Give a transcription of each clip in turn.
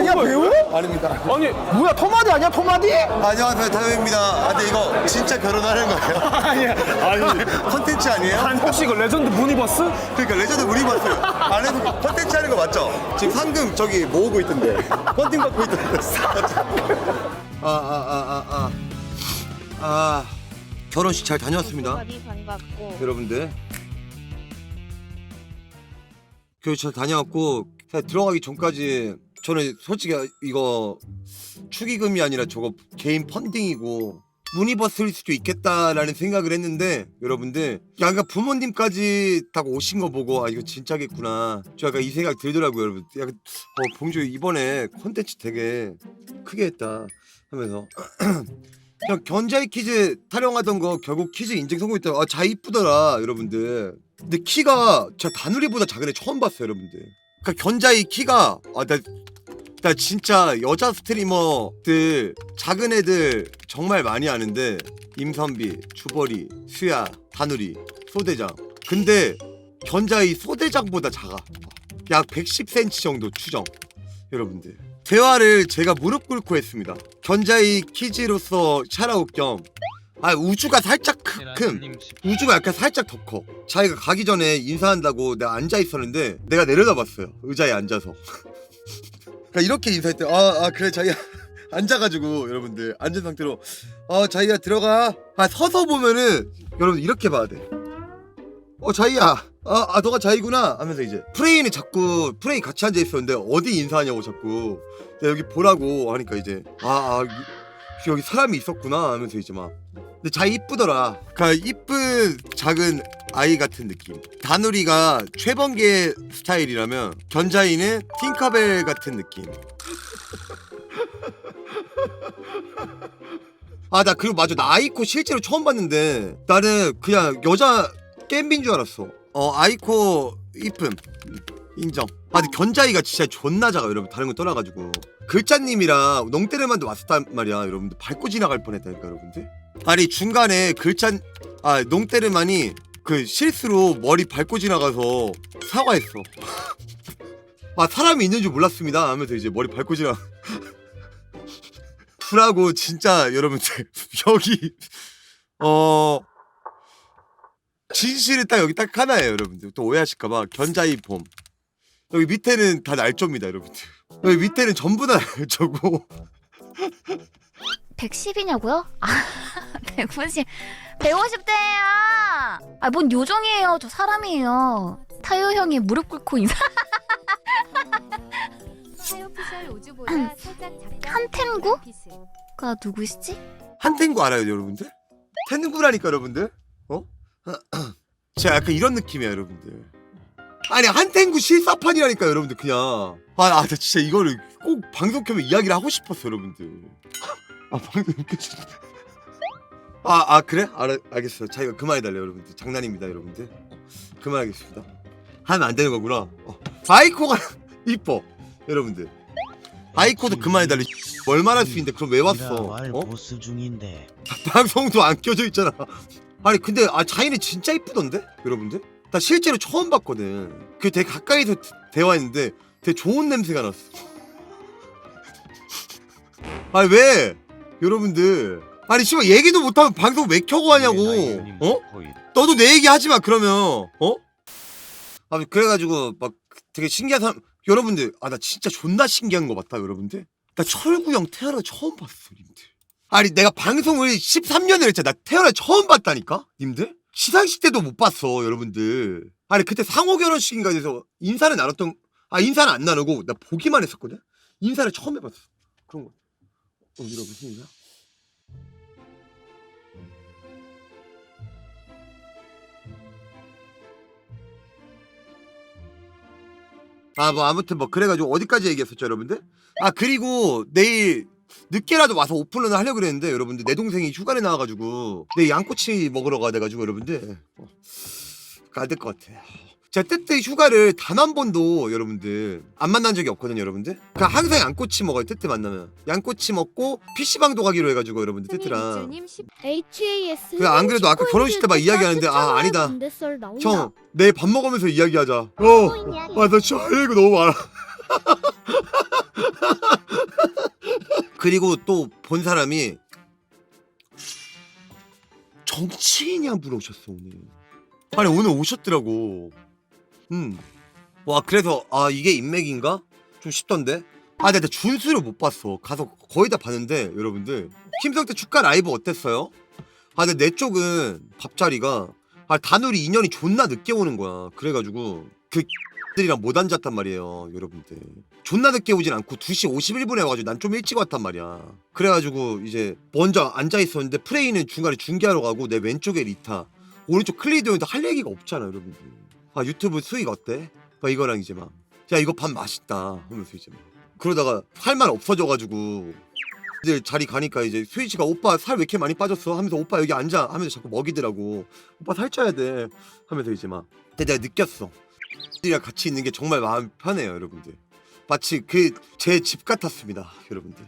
아니야 배우? 아닙니다. 아니 뭐야 토마디 아니야 토마디? 안녕하세요 타요입니다. 아, 근데 이거 진짜 결혼하는 거예요? 아니야 아니 컨텐츠 아니에요? 아니 혹시 이거 레전드 무니버스? 그러니까 레전드 봤어요. 안에서 컨텐츠 하는 거 맞죠? 지금 상금 저기 모으고 있던데. 펀딩 받고 있던데. 아, 아, 아, 아, 아. 아, 결혼식 잘 다녀왔습니다. 많이 반갑고 여러분들. 결혼식 잘 다녀왔고, 사실 들어가기 전까지 저는 솔직히 이거 축의금이 아니라 저거 개인 펀딩이고 무니버스일 수도 있겠다라는 생각을 했는데 여러분들 약간 부모님까지 딱 오신 거 보고 아 이거 진짜겠구나. 저 약간 이 생각 들더라고요 여러분. 약간 어 봉주 이번에 콘텐츠 되게 크게 했다 하면서. 그냥 견자이 퀴즈 타령하던 거 결국 퀴즈 인증 성공했다. 아자 이쁘더라 여러분들. 근데 키가 제가 다누리보다 작은 애 처음 봤어요 여러분들 그러니까 견자이 키가 아나 나 진짜 여자 스트리머들 작은 애들 정말 많이 아는데 임선비, 주벌이, 수야, 다누리, 소대장. 근데 견자이 소대장보다 작아. 약 110cm 정도 추정. 여러분들. 대화를 제가 무릎 꿇고 했습니다. 견자이 키즈로서 샤라웃 겸 아, 우주가 살짝 크, 큼. 우주가 약간 살짝 더 커. 자기가 가기 전에 인사한다고 내가 앉아 있었는데 내가 내려다봤어요. 의자에 앉아서. 그러니까 이렇게 인사했대. 아, 아 그래 자기야 앉아가지고 여러분들 앉은 상태로 어 자기야 들어가. 아 서서 보면은 여러분 이렇게 봐야 돼. 어 자기야. 아, 아 너가 자기구나 하면서 이제 프레이는 자꾸 프레이 같이 앉아 있었는데 어디 인사하냐고 자꾸 여기 보라고 하니까 이제 아, 아 이- 여기 사람이 있었구나 하면서 이제 막 근데 자기 이쁘더라. 그니까 이쁜 작은 아이 같은 느낌. 다누리가 최번개 스타일이라면 견자이는 팅커벨 같은 느낌. 아 나 그리고 맞아 나 아이코 실제로 처음 봤는데 나는 그냥 여자 겜빈 줄 알았어. 어 아이코 이쁨 인정. 아 근데 견자이가 진짜 존나 작아 여러분 다른 거 떠나가지고 글자님이랑 농때르만도 왔었단 말이야 여러분들 밟고 지나갈 뻔했다니까 여러분들. 아니 중간에 글자 아 농때르만이 그 실수로 머리 밟고 지나가서 사과했어. 아 사람이 있는 줄 몰랐습니다. 하면서 이제 머리 밟고 지나. 프라고 진짜 여러분들 여기 어 진실은 딱 여기 딱 하나예요 여러분들. 또 오해하실까봐. 견자이 봄. 여기 밑에는 다 날조입니다 여러분들. 여기 밑에는 전부 다 날조고 110이냐고요? 아 190, 150대예요. 아 뭔 요정이에요? 저 사람이에요. 타요 형이 무릎 꿇고 인사. 타이오피셜 우주보다 살짝 작다. 한텐구? 피스. 가 누구시지? 한탱구 알아요 여러분들? 텐구라니까 여러분들 어? 제가 약간 이런 느낌이에요 여러분들 아니 한탱구 실사판이라니까 여러분들 그냥 아, 나 진짜 이거를 꼭 방송 켜면 이야기를 하고 싶었어 여러분들 아 방송 켜지 아, 아 그래? 알아, 알겠어요 자기가 그만해달래요 여러분들 장난입니다 여러분들 어, 그만하겠습니다 하면 안 되는 거구나 어. 아이코가 이뻐 여러분들 아이코도 그만해달래 얼마나 할수 있는데 그럼 왜 왔어 말 어? 보스 중인데 방송도 안 켜져 있잖아. 아니 근데 아 자이는 진짜 이쁘던데 여러분들? 나 실제로 처음 봤거든. 그 되게 가까이서 드- 대화했는데 되게 좋은 냄새가 났어. 아니 왜 여러분들? 아니 씨발 얘기도 못하면 방송 왜 켜고 하냐고. 어? 너도 내 얘기 하지 마 그러면. 어? 아 그래가지고 막 되게 신기한 사람 여러분들. 아 나 진짜 존나 신기한 거 같다 여러분들. 나 철구 형 태어나 처음 봤어 님들. 아니 내가 방송을 13년을 했잖아. 나 태어나 처음 봤다니까 님들? 시상식 때도 못 봤어 여러분들. 아니 그때 상호 결혼식인가 해서 인사를 나눴던 아 인사는 안 나누고 나 보기만 했었거든? 인사를 처음 해봤어. 그런 거 어, 이거 무슨 일이야? 아 뭐 아무튼 뭐 그래가지고 어디까지 얘기했었죠 여러분들? 아 그리고 내일 늦게라도 와서 오픈런을 하려고 그랬는데 여러분들 내 동생이 휴가를 나와가지고 내일 양꼬치 먹으러 가야 돼가지고 여러분들 어, 가야 될 것 같아 제가 뜨뜨 휴가를 단 한 번도 여러분들 안 만난 적이 없거든요 여러분들 그러니까 항상 양꼬치 먹어요 뜨뜨 만나면 양꼬치 먹고 PC방도 가기로 해가지고 여러분들 뜨뜨랑 이즈님 10. HAS. 그안 그래도 아까 결혼식 때 막 이야기하는데 아 아니다 형 내일 밥 먹으면서 이야기하자 어아나 진짜 할 얘기 너무 많아 그리고 또 본 사람이 정치인이 한분 오셨어 오늘. 아니 오늘 오셨더라고. 음. 와 그래서 아 이게 인맥인가? 좀 싶던데. 아 근데 나 준수를 못 봤어. 가서 거의 다 봤는데 여러분들 김성태 축가 라이브 어땠어요? 아 근데 내 쪽은 밥자리가 아 다누리 인연이 존나 늦게 오는 거야. 그래가지고 그 들이랑 못 앉았단 말이에요 여러분들 존나 늦게 오진 않고 2시 51분에 와가지고 난 좀 일찍 왔단 말이야 그래가지고 이제 먼저 앉아있었는데 프레이는 중간에 중계하러 가고 내 왼쪽에 리타 오른쪽 클리드였는데 할 얘기가 없잖아 여러분들 아 유튜브 수익 어때? 막 이거랑 이제 막 야 이거 밥 맛있다 하면서 이제 막 그러다가 할 말 없어져가지고 이제 자리 가니까 이제 수희씨가 오빠 살 왜 이렇게 많이 빠졌어? 하면서 오빠 여기 앉아 하면서 자꾸 먹이더라고. 오빠 살 쪄야 돼 하면서 이제 막 근데 내가 느꼈어. 이랑 같이 있는 게 정말 마음 편해요 여러분들. 마치 그 제 집 같았습니다 여러분들.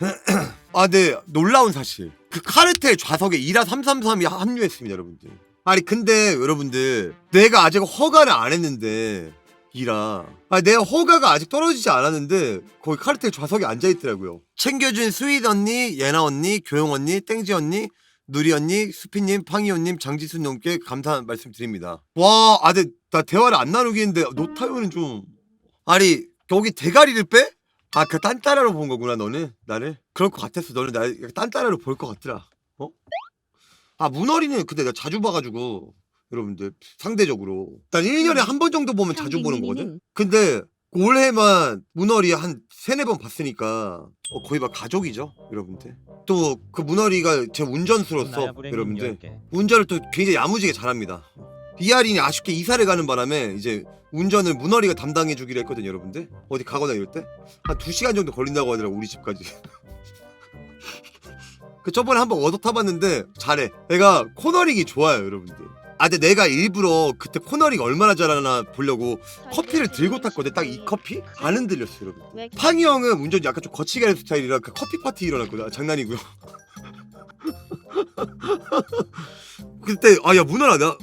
아 네 놀라운 사실. 그 카르텔 좌석에 이라 333이 합류했습니다 여러분들 아니 근데 여러분들 내가 아직 허가를 안 했는데 이라 아 내가 허가가 아직 떨어지지 않았는데 거기 카르텔 좌석에 앉아 있더라고요 챙겨준 스윗 언니 예나 언니 교영 언니 땡지 언니 누리 언니, 수피님, 팡이 언님, 장지순 님께 감사 말씀드립니다. 와, 아, 근데 나 대화를 안 나누겠는데 노타요는 좀 아니 여기 대가리를 빼? 아, 그 딴따라로 본 거구나 너는 나를 그럴 것 같았어. 너는 나 딴따라로 볼 것 같더라. 어? 아, 문어리는 근데 내가 자주 봐가지고 여러분들 상대적으로 난 1년에 한 번 정도 보면 자주 보는 거거든. 근데 올해만 문어리 한 세네 번 봤으니까 어, 거의 막 가족이죠, 여러분들. 또 그 문어리가 제 운전수로서 여러분들 운전을 또 굉장히 야무지게 잘합니다. 이하린이 아쉽게 이사를 가는 바람에 이제 운전을 문어리가 담당해 주기로 했거든요, 여러분들. 어디 가거나 이럴 때한 2시간 정도 걸린다고 하더라고 우리 집까지. 그 저번에 한번 얻어 타봤는데 잘해. 내가 코너링이 좋아요, 여러분들. 아 근데 내가 일부러 그때 코너링 얼마나 잘하나 보려고 커피를 들고 탔거든. 딱 이 커피 안 흔들렸어, 여러분. 팡이 형은 운전 약간 좀 거치게 하는 스타일이라 그 커피 파티 일어났거든. 아, 장난이고요. 그때 아 야 문어라 나너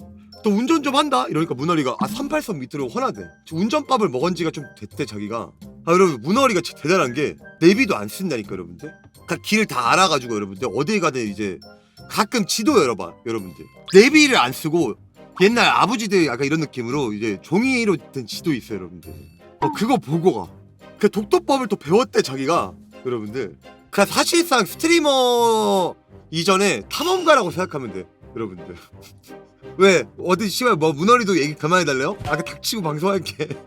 운전 좀 한다 이러니까 문어리가 아 38선 밑으로 헌하대 운전밥을 먹은 지가 좀 됐대 자기가 아 여러분 문어리가 대단한 게 내비도 안 쓴다니까 여러분들 길을 다 알아가지고 여러분들 어딜 가든 이제 가끔 지도 열어봐 여러분들. 내비를 안 쓰고 옛날 아버지들 약간 이런 느낌으로 이제 종이로 된 지도 있어요 여러분들. 어 그거 보고 가 그 독도법을 또 배웠대 자기가. 여러분들. 그 사실상 스트리머 이전에 탐험가라고 생각하면 돼 여러분들. 왜? 어디 씨발 뭐 문어리도 얘기 그만해달래요? 아까 닥치고 방송할게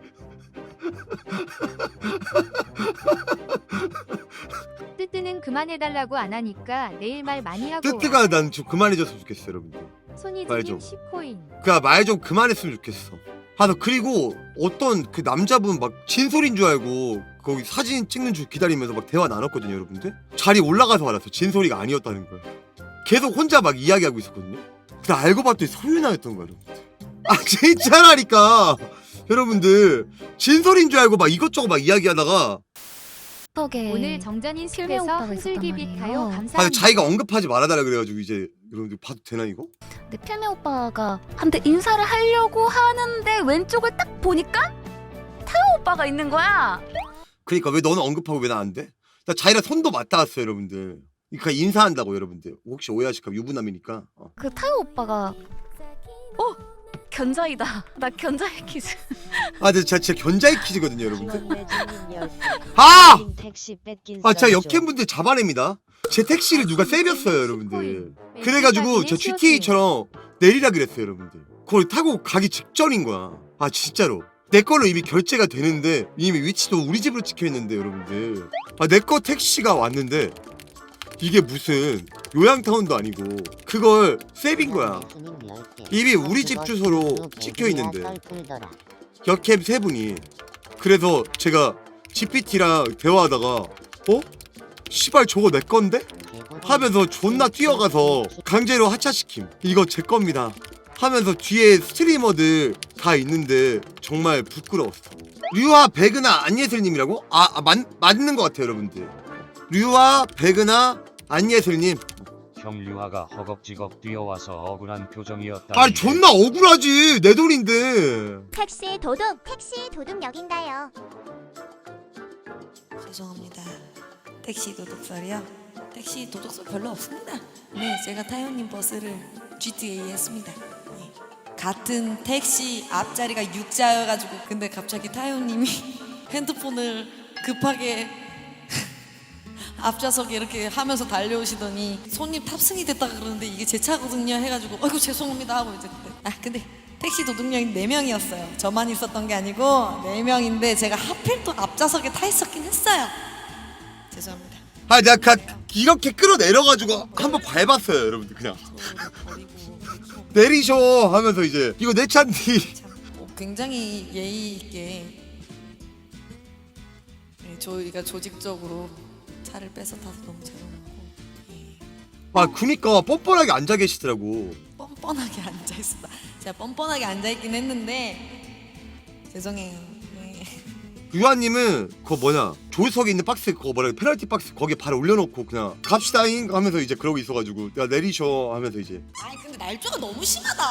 뜨뜨는 그만해달라고 안 하니까 내일 말 많이 하고 뜨뜨가 난 좀 그만해줬으면 좋겠어 여러분들 말 손이즈님 좀. 10코인 그니까 말좀 그만했으면 좋겠어 아, 나 그리고 어떤 그 남자분 막 진솔인 줄 알고 거기 사진 찍는 줄 기다리면서 막 대화 나눴거든요, 여러분들. 자리 올라가서 알았어. 진솔이가 아니었다는 걸. 계속 혼자 막 이야기하고 있었거든요. 근데 알고 봤더니 소윤아였던 거야, 여러분들. 아, 진짜라니까! 여러분들, 진솔인 줄 알고 막 이것저것 막 이야기하다가 덕에 오늘 정전인 숲에서 오빠가 있었단 한술기빛 말이에요. 가요 아, 감사합니다 자기가 언급하지 말아달라 그래가지고 이제 여러분들 봐도 되나 이거? 근데 필미 오빠가 한테 인사를 하려고 하는데 왼쪽을 딱 보니까 타요 오빠가 있는 거야. 그러니까 왜 너는 언급하고 왜 나 안 돼? 나 자기랑 손도 맞닿았어 여러분들. 그러니까 인사한다고 여러분들. 혹시 오해하실까 봐 유부남이니까. 어. 그 타요 오빠가 어 견자이다. 나 견자이 키즈. 아, 근데 제가 진짜 견자의 퀴즈거든요, 여러분들. 아! 아! 택시 뺏긴 아, 제가 썰 역캠분들 잡아냅니다. 제 택시를 누가 세볐어요, 여러분들. 그래가지고 저 GTA처럼 내리라 그랬어요, 여러분들. 그걸 타고 가기 직전인 거야. 아, 진짜로. 내 걸로 이미 결제가 되는데 이미 위치도 우리 집으로 찍혀 있는데 여러분들. 아, 내 거 택시가 왔는데 이게 무슨 요양타운도 아니고 그걸 세빈 거야. 이미 우리 집 주소로 찍혀 있는데. 역캠 세 분이. 그래서 제가 GPT랑 대화하다가 어? 시발 저거 내 건데? 하면서 존나 뛰어가서 강제로 하차시킴. 이거 제 겁니다. 하면서 뒤에 스트리머들 다 있는데 정말 부끄러웠어. 류아 베그나 안예슬님이라고? 아, 아 맞, 맞는 것 같아요 여러분들. 류아 베그나 안예슬님. 형류아가 허겁지겁 뛰어와서 억울한 표정이었다. 아니 존나 억울하지 내 돈인데. 택시 도둑 택시 도둑역인가요? 죄송합니다. 택시 도둑설이요? 택시 도둑설 별로 없습니다. 네, 제가 타요님 버스를 GTA에 했습니다. 예. 같은 택시 앞자리가 6자여가지고 근데 갑자기 타요님이 핸드폰을 급하게 앞좌석에 이렇게 하면서 달려오시더니 손님 탑승이 됐다 그러는데 이게 제 차거든요 해가지고 어이구 죄송합니다 하고 이제 그때 아 근데 택시 도둑령이 4명이었어요. 저만 있었던 게 아니고 4명인데 제가 하필 또 앞좌석에 타 있었긴 했어요. 죄송합니다. 아 내가 가, 이렇게 끌어내려가지고 한번 밟았어요 여러분들 그냥. 버리고. 내리셔 하면서 이제 이거 내 차인데. 참 어, 굉장히 예의 있게 네, 저희가 조직적으로 차를 뺏어 타서 너무 죄송하고 예. 아 그니까 뻔뻔하게 앉아 계시더라고 뻔뻔하게 앉아 있었다. 제가 뻔뻔하게 앉아 있긴 했는데 죄송해요. 네. 유아님은 그거 뭐냐 조석에 있는 박스 그거 뭐라 페널티 박스 거기에 발 올려놓고 그냥 갑시다잉 하면서 이제 그러고 있어가지고 야 내리셔 하면서 이제 아니 근데 날조가 너무 심하다.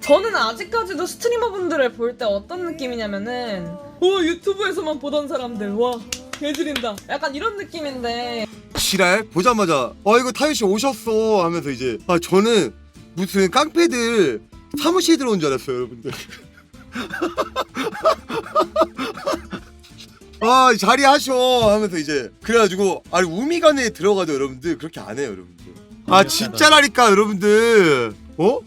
저는 아직까지도 스트리머분들을 볼 때 어떤 느낌이냐면은 오 유튜브에서만 보던 사람들 와 개지린다. 약간 이런 느낌인데. 지랄? 보자마자 어 이거 타요씨 오셨어 하면서 이제 아 저는 무슨 깡패들 사무실 들어온 줄 알았어요 여러분들. 아 자리 하셔 하면서 이제 그래가지고 아니 우미관에 들어가도 여러분들 그렇게 안 해요 여러분들. 아 진짜라니까 여러분들. 어? 아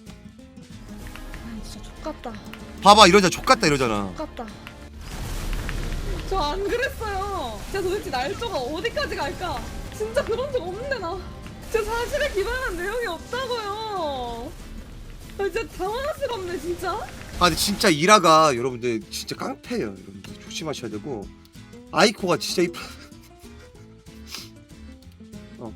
진짜 족같다. 봐봐 이러자. 족같다 이러잖아. 족같다 저 안 그랬어요. 제가 도대체 날조가 어디까지 갈까? 진짜 그런 적 없는데 나 제 사실에 기반한 내용이 없다고요. 아 진짜 당황스럽네 진짜. 아 근데 진짜 이라가 여러분들 진짜 깡패예요 여러분들. 조심하셔야 되고. 아이코가 진짜 이쁘 어